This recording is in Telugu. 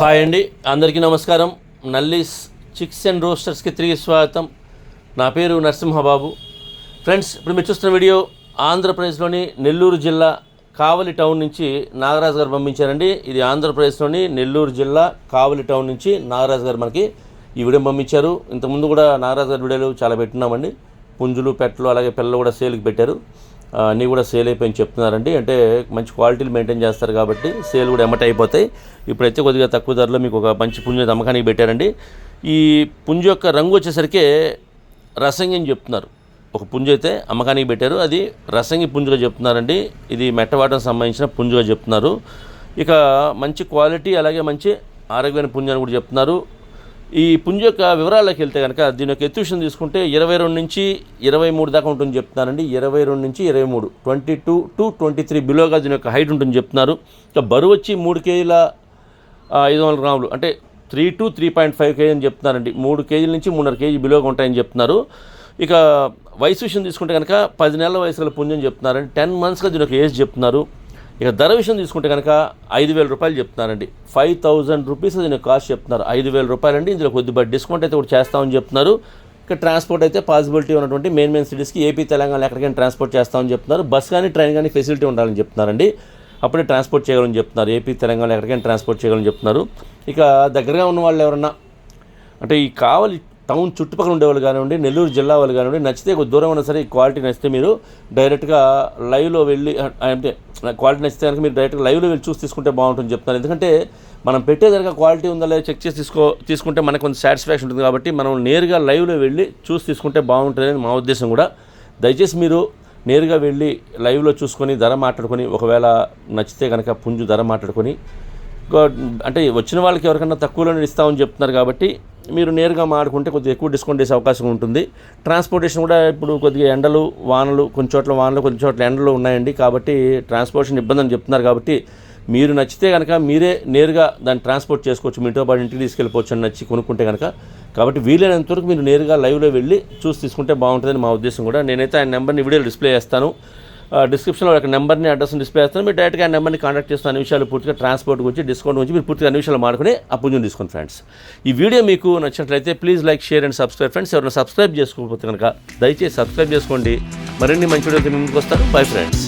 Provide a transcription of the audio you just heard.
హాయ్ అండి అందరికీ నమస్కారం. నల్లీస్ చిక్స్ అండ్ రోస్టర్స్కి తిరిగి స్వాగతం. నా పేరు నరసింహబాబు. ఫ్రెండ్స్ ఇప్పుడు మీరు చూస్తున్న వీడియో ఆంధ్రప్రదేశ్లోని నెల్లూరు జిల్లా కావలి టౌన్ నుంచి నాగరాజు గారు పంపించారండి. ఇది ఆంధ్రప్రదేశ్లోని నెల్లూరు జిల్లా కావలి టౌన్ నుంచి నాగరాజు గారు మనకి ఈ వీడియో పంపించారు. ఇంతకుముందు కూడా నాగరాజు గారి వీడియోలు చాలా పెట్టున్నామండి పుంజులు పెట్టలు అలాగే పిల్లలు కూడా సేల్కి పెట్టారు. అన్నీ కూడా సేల్ అయిపోయి చెప్తున్నారండి. అంటే మంచి క్వాలిటీలు మెయింటైన్ చేస్తారు కాబట్టి సేల్ కూడా ఎమ్మట అయిపోతాయి. ఇప్పుడైతే కొద్దిగా తక్కువ ధరలో మీకు ఒక మంచి పుంజు అమ్మకానికి పెట్టారండి. ఈ పుంజు యొక్క రంగు వచ్చేసరికి రసంగి అని చెప్తున్నారు. ఒక పుంజు అయితే అమ్మకానికి పెట్టారు. అది రసంగి పుంజుగా చెప్తున్నారండి. ఇది మెట్టవాటం సంబంధించిన పుంజుగా చెప్తున్నారు. ఇక మంచి క్వాలిటీ అలాగే మంచి ఆరోగ్యమైన పుంజు అని కూడా చెప్తున్నారు. ఈ పుంజ యొక్క వివరాలకు వెళ్తే కనుక దీని యొక్క ఎత్తుషన్ తీసుకుంటే ఇరవై రెండు నుంచి ఇరవై మూడు దాకా ఉంటుంది చెప్తున్నారండి. ఇరవై రెండు నుంచి ఇరవై మూడు. Twenty two to twenty three బిలోగా దీని యొక్క హైట్ ఉంటుంది చెప్తున్నారు. ఇక బరువు వచ్చి మూడు కేజీల ఐదు వందల గ్రాములు. అంటే three to three point five KG అని చెప్తున్నారండి. మూడు కేజీల నుంచి మూడున్నర కేజీ బిలోగా ఉంటాయని చెప్తున్నారు. ఇక వయసు విషయం తీసుకుంటే కనుక పది నెలల వయసుల పుంజని చెప్తున్నారండి. టెన్ మంత్స్గా దీని యొక్క ఏజ్ చెప్తున్నారు. ఇక ధర విషయం తీసుకుంటే కనుక ఐదు వేల రూపాయలు చెప్తున్నారండి. ఫైవ్ థౌజండ్ రూపీస్ దీని కాస్ట్ చెప్తున్నారు. ఐదు వేల రూపాయలు అండి ఇందులో కొద్దిగా డిస్కౌంట్ అయితే కూడా చేస్తామని చెప్తున్నారు. ఇక ట్రాన్స్పోర్ట్ అయితే పాసిబిలిటీ ఉన్నటువంటి మెయిన్ మెయిన్ సిటీస్కి ఏపీ తెలంగాణ ఎక్కడికైనా ట్రాన్స్పోర్ట్ చేస్తామని చెప్తున్నారు. బస్ కానీ ట్రైన్ కానీ ఫెసిలిటీ ఉండాలని చెప్తున్నారండి. అప్పుడే ట్రాన్స్పోర్ట్ చేయగలని చెప్తున్నారు. ఏపీ తెలంగాణ ఎక్కడికైనా ట్రాన్స్పోర్ట్ చేయగలని చెప్తున్నారు. ఇక దగ్గరగా ఉన్న వాళ్ళు ఎవరన్నా అంటే ఈ కావలి టౌన్ చుట్టుపక్కల ఉండేవాళ్ళు కానివ్వండి నెల్లూరు జిల్లా వాళ్ళు కానివ్వండి నచ్చితే కొద్ది దూరం ఉన్నా సరే ఈ క్వాలిటీ నచ్చితే మీరు డైరెక్ట్గా లైవ్లో వెళ్ళి అంటే క్వాలిటీ నచ్చితే కనుక మీరు డైరెక్ట్గా లైవ్లో వెళ్ళి చూసి తీసుకుంటే బాగుంటుంది చెప్తాను ఎందుకంటే మనం పెట్టే క్వాలిటీ ఉందా లేదా చెక్ చేసి తీసుకో తీసుకుంటే మనకు కొంచెం సాటిస్ఫాక్షన్ ఉంటుంది కాబట్టి మనం నేరుగా లైవ్లో వెళ్ళి చూసి తీసుకుంటే బాగుంటుందని మా ఉద్దేశం కూడా. దయచేసి మీరు నేరుగా వెళ్ళి లైవ్లో చూసుకొని ధర మాట్లాడుకొని ఒకవేళ నచ్చితే కనుక పుంజు ధర మాట్లాడుకొని అంటే వచ్చిన వాళ్ళకి ఎవరికైనా తక్కువలో ఇస్తామని చెప్తున్నారు కాబట్టి మీరు నేరుగా మాడుకుంటే కొద్దిగా ఎక్కువ డిస్కౌంట్ చేసే అవకాశం ఉంటుంది. ట్రాన్స్పోర్టేషన్ కూడా ఇప్పుడు కొద్దిగా ఎండలు వానలు కొన్ని చోట్ల వానలు కొన్ని చోట్ల ఎండలు ఉన్నాయండి కాబట్టి ట్రాన్స్పోర్టేషన్ ఇబ్బంది అని చెప్తున్నారు కాబట్టి మీరు నచ్చితే కనుక మీరే నేరుగా దాన్ని ట్రాన్స్పోర్ట్ చేసుకోవచ్చు. మీతో పాటు ఇంటికి తీసుకెళ్ళిపోవచ్చు అని నచ్చి కొనుక్కుంటే కనుక కాబట్టి వీలైనంత వరకు మీరు నేరుగా లైవ్లో వెళ్ళి చూసి తీసుకుంటే బాగుంటుందని మా ఉద్దేశం కూడా. నేనైతే ఆయన నెంబర్ని వీడియోలో డిస్ప్లే చేస్తాను. డిస్క్రిప్షన్లో ఒక నెంబర్ని అడ్రస్ని డిస్ప్లే చేస్తాను. మీరు డైరెక్ట్గా ఆ నెంబర్ని కాంటాక్ట్ చేస్తున్న అన్ని విషయాలు పూర్తిగా ట్రాన్స్పోర్ట్ గురించి డిస్కౌంట్ గురించి మీరు పూర్తిగా అన్ని విషయాలు మాడుకుని ఆ పుంజుని తీసుకోండి ఫ్రెండ్స్ ఈ వీడియో మీకు నచ్చినట్లయితే please like share and subscribe friends ఎవరైనా సబ్స్క్రైబ్ చేసుకోకపోతే కనుక దయచేసి సబ్స్క్రైబ్ చేసుకోండి. మరిన్ని మంచి వీడియోతో ముందుకు వస్తారు బై ఫ్రెండ్స్